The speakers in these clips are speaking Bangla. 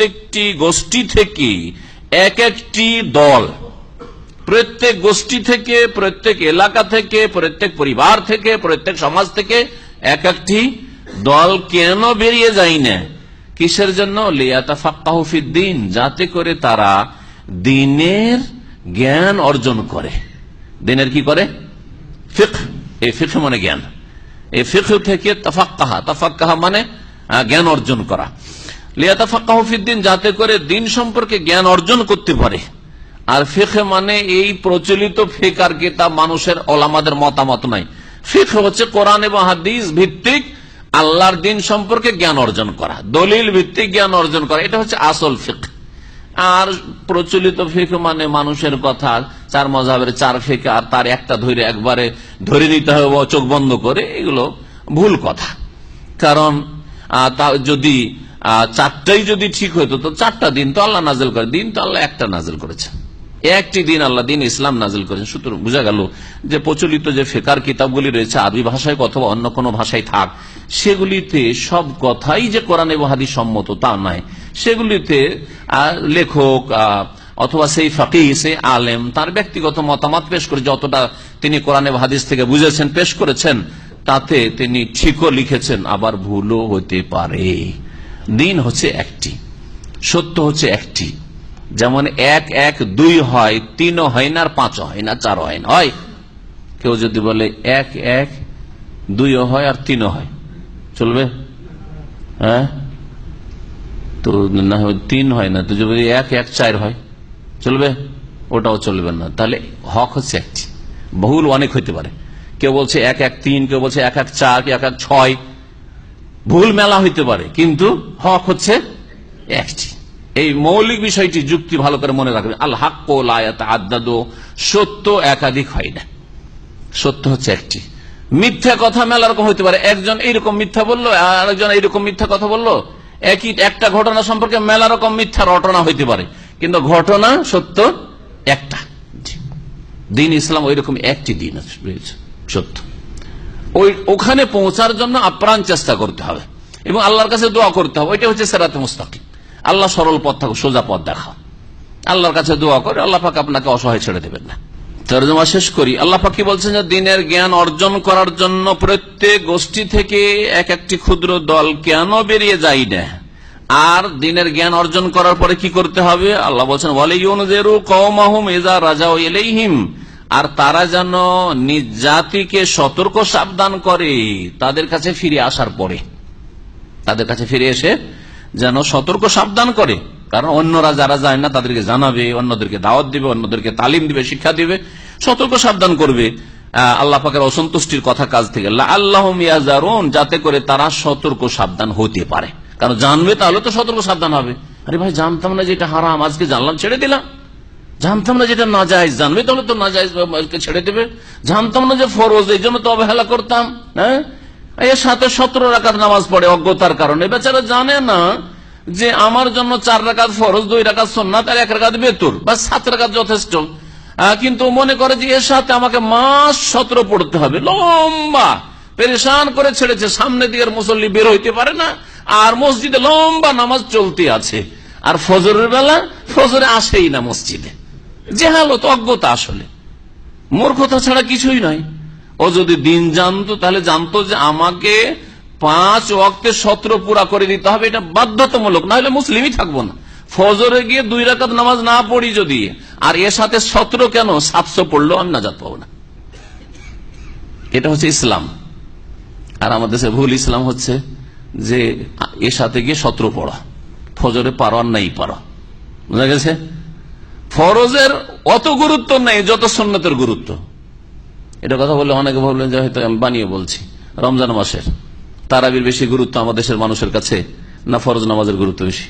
প্রত্যেকটি গোষ্ঠী থেকে এক একটি দল। প্রত্যেক গোষ্ঠী থেকে, প্রত্যেক এলাকা থেকে, প্রত্যেক পরিবার থেকে, প্রত্যেক সমাজ থেকে এক একটি দল কেন বেরিয়ে যায় না? কিসের জন্য? লিয়াতাফাক্কাহুফিদ্দিন যাতে করে তারা দিনের জ্ঞান অর্জন করে। দিনের কি করে? ফিক এই ফিক মানে জ্ঞান। এই ফিক থেকে তাফাক্কাহা। তাফাক্কাহা মানে জ্ঞান অর্জন করা। লিয়াতাফাক্কাহুফিদ্দিন যাতে করে দিন সম্পর্কে জ্ঞান অর্জন করতে পারে। আর ফেখে মানে এই প্রচলিত ফেকার কিতাব মানুষের ওলামাদের মতামত নাই ফিখ হচ্ছে কোরআন এবং হাদিস ভিত্তিক আল্লাহর দিন সম্পর্কে জ্ঞান অর্জন করা, দলিল ভিত্তিক জ্ঞান অর্জন করা, এটা হচ্ছে আসল ফিক আর প্রচলিত ফিক মানে মানুষের কথা, চার মজাবের চার ফিক আর তার একটা ধরে একবারে ধরে নিতে হবে, চোখ বন্ধ করে, এগুলো ভুল কথা। কারণ যদি চারটাই যদি ঠিক হইতো তো চারটা দিন তো আল্লাহ নাজেল করে। দিন তো আল্লাহ একটা নাজেল করেছেন একটি দিন আল্লাহ দিন ইসলাম নাজিল করেছেন। সুতরাং বোঝা গেল যে প্রচলিত যে ফেকার কিতাবগুলি রয়েছে, আরবি ভাষায় অথবা অন্য কোনো ভাষায় থাক, সেগুলিতে সব কথাই যে কোরআন এবং সম্মত তা নয়। সেগুলিতে লেখক অথবা সেই ফাঁকি সেই আলেম, তার ব্যক্তিগত মতামত পেশ করে যতটা তিনি কোরআন হাদিস থেকে বুঝেছেন, পেশ করেছেন তাতে তিনি ঠিকও লিখেছেন, আবার ভুলও হতে পারে। দিন হচ্ছে একটি, সত্য হচ্ছে একটি। যেমন এক এক দুই হয় তিনও হয় না, আর পাঁচও হয় না চারও হয় না, হয়। কেউ যদি বলে এক এক দুইও হয় আর তিনও হয়, চলবে? হ্যাঁ? তো না তিন হয় না, তো যদি এক এক চার হয়, চলবে? ওটাও চলবে না। তাহলে হক হচ্ছে একটি। বহুল অনেক হইতে পারে। কেউ বলছে এক এক তিন কেউ বলছে এক এক চার এক এক ছয়। ভুল মেলা হইতে পারে কিন্তু হক হচ্ছে একটি। এই মৌলিক বিষয়টি যুক্তি ভালো করে মনে রাখবেন। আল আয়াত আদাদো সত্য একাধিক হয় না। সত্য হচ্ছে একটি। মিথ্যা কথা মেলা রকম হইতে পারে। একজন এইরকম মিথ্যা বলল আর একজন এইরকম মিথ্যা কথা বলল একই একটা ঘটনা সম্পর্কে মেলা রকম মিথ্যা রটনা হইতে পারে। কিন্তু ঘটনা সত্য একটা। দিন ইসলাম ওই রকম একটি দিন রয়েছে, সত্য ওই ওখানে পৌঁছার জন্য আপ্রাণ চেষ্টা করতে হবে এবং আল্লাহর কাছে দোয়া করতে হবে। ওইটা হচ্ছে সেরাতে মুস্তাকিম। আল্লাহ সরল পথ থাকুক, সোজা পথ দেখা। আল্লাহর কাছে দোয়া করে, আল্লাহ পাক আপনাকে অসহায় ছেড়ে দেবেন না। তর্জমা শেষ করি। আল্লাহ পাকি বলছেন যে, দিনের জ্ঞান অর্জন করার জন্য প্রত্যেক গোষ্ঠী থেকে এক একটি ক্ষুদ্র দল কেন বেরিয়ে যায় না? আর দিনের জ্ঞান অর্জন করার পরে কি করতে হবে? আল্লাহ বলছেন বলে ইউনজেরু কওমাহুম ইজা রাজাউ ইলাইহিম। আর তারা যেন নিজ জাতিকে সতর্ক সাবধান করে তাদের কাছে ফিরে আসার পরে, তাদের কাছে ফিরে এসে যেন সতর্ক সাবধান করে। কারণ অন্যরা যারা যায় না, তাদেরকে জানাবে, অন্যদেরকে দাওয়াত দিবে, অন্যদেরকে তালিম দিবে, শিক্ষা দিবে, সতর্ক সাবধান করবে। আল্লাহ পাকের অসন্তুষ্টির কথা কাজ থেকে। আল্লাহ মিয়াজারুন যাতে করে তারা সতর্ক সাবধান হতে পারে। কারণ জানবে তাহলে তো সতর্ক সাবধান হবে। আরে ভাই, জানতাম না যে এটা হারাম, আজকে জানলাম, ছেড়ে দিলাম। জানতাম না যেটা না যায় জানবে তাহলে তো না ছেড়ে দেবে। জানতাম না যে ফরজ, এই জন্য তো অবহেলা করতাম হ্যাঁ? এর সাথে সতেরো রাকাত নামাজ পড়ে অজ্ঞতার কারণে। বেচারা জানে না যে আমার জন্য চার রাকাত ফরজ, দুই রাকাত সন্ন্যাত আর এক রাকাত বেতুর বা সাত রাকাত যথেষ্ট। কিন্তু মনে করে যে এর সাথে আমাকে মাস সতেরো পড়তে হবে। লম্বা, পেরেশান করে ছেড়েছে, সামনে আর মুসল্লি বের হইতে পারে না, আর মসজিদে লম্বা নামাজ চলতে আছে। আর ফজরের বেলা, ফজরে আসেই না মসজিদে। জেহালত, অজ্ঞতা আসলে। মূর্খতা ছাড়া কিছুই নয় ও যদি দিন জানতো, তাহলে জানতো যে আমাকে পাঁচ ওয়াক্তে সত্র পুরা করে দিতে হবে, এটা বাধ্যতামূলক। না হলে মুসলিমই থাকব না। ফজরে গিয়ে দুই রাকাত নামাজ না পড়ি যদি, আর এর সাথে সতেরো কেন? সাতশো পড়লেও আমি নাজাত পাবো না। এটা হচ্ছে ইসলাম। আর আমাদের দেশে ভুল ইসলাম হচ্ছে যে, এর সাথে গিয়ে সতেরো পড়া। ফজরে পারো আর নাই পারো। বুঝা গেছে? ফরজের অত গুরুত্ব নেই যত সন্ন্যতের গুরুত্ব। এটা কথা বললে অনেকে ভাবলেন যে হয়তো আমি বানিয়ে বলছি, রমজান মাসের। তারাবির বেশি গুরুত্ব আমাদের দেশের মানুষের কাছে না ফরজ নামাজের গুরুত্ব বেশি?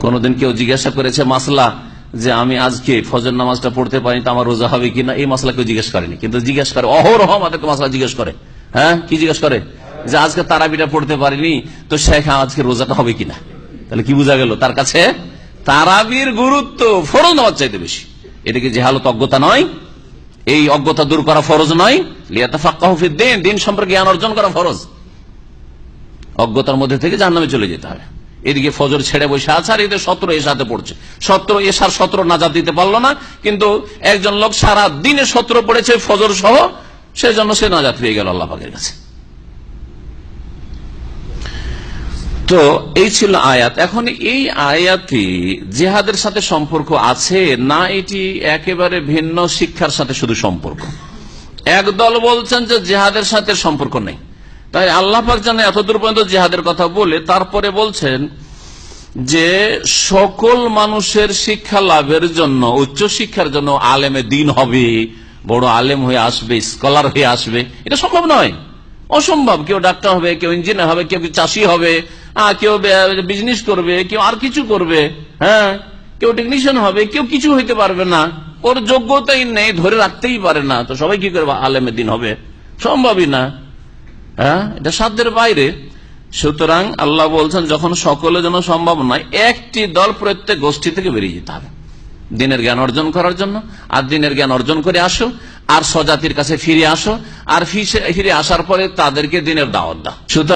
কোনদিন কেউ জিজ্ঞাসা করেছে, মাসলা যে আমি আজকে ফজর নামাজটা পড়তে পারি তো আমার রোজা হবে কিনা? এই মাসলা কেউ জিজ্ঞেস করেনি। কিন্তু জিজ্ঞেস করে, অহরহ, আমাদেরকে মাসলা জিজ্ঞেস করে। হ্যাঁ? কি জিজ্ঞেস করে? যে আজকে তারাবিটা পড়তে পারিনি, তো শেখ আজকে রোজাটা হবে কিনা? তাহলে কি বোঝা গেল তার কাছে? তারাবির গুরুত্ব ফরজ নামাজ চাইতে বেশি। এটা কি জেহালত অজ্ঞতা নয়? এই অজ্ঞতা দূর করা ফরজ নয়? লিয়াতাফাক্কাহুফিদ্দিন দিন দিন সম্পর্কে জ্ঞান অর্জন করা ফরজ। অজ্ঞতার মধ্যে থেকে জাহান্নামে চলে যেতে হবে। এদিকে ফজর ছেড়ে বসে আছে আর এদিকে সতেরো এসাতে পড়ছে। সতেরো এসার সতেরো নাজাত দিতে পারল না, কিন্তু একজন লোক সারা দিনে সতেরো পড়েছে ফজর সহ, সেজন্য সে নাজাত পেয়ে গেল আল্লাহ কাছে। তো এই ছিল আয়াত। এখন এই আয়াতি জেহাদের সাথে সম্পর্ক আছে না এটি একেবারে ভিন্ন শিক্ষার সাথে শুধু সম্পর্ক? একদল বলছেন যে জেহাদের সাথে সম্পর্ক নেই। তাই আল্লাহ জানে এতদূর পর্যন্ত জেহাদের কথা বলে, তারপরে বলছেন যে সকল মানুষের শিক্ষা লাভের জন্য, উচ্চ শিক্ষার জন্য আলেমে দিন হবে, বড় আলেম হয়ে আসবে, স্কলার হয়ে আসবে। এটা সম্ভব নয়। অসম্ভব। কেউ ডাক্তার হবে, কেউ ইঞ্জিনিয়ার হবে, কেউ চাষি হবে কেউ বিজনেস করবে, কেউ আর কিছু করবে হ্যাঁ? কেউ টেকনিশিয়ান হবে, কেউ কিছু হইতে পারবে না। ওর যোগ্যতাই নেই, ধরে রাখতেই পারে না। তো সবাই কি করবে? আলেমে দিন হবে। সম্ভবই না। হ্যাঁ? এটা সাধ্যের বাইরে। সুতরাং আল্লাহ বলছেন, যখন সকলের জন্য সম্ভব নয়, একটি দল প্রত্যেক গোষ্ঠী থেকে বেরিয়ে যেতে হবে। দিনের জ্ঞান অর্জন করার জন্য। আর দিনের জ্ঞান অর্জন করে আসো। আর স্বজাতির কাছে ফিরে আসো। আর ফিরে আসার পরে তাদেরকে দিনের দাওয়াত দাও।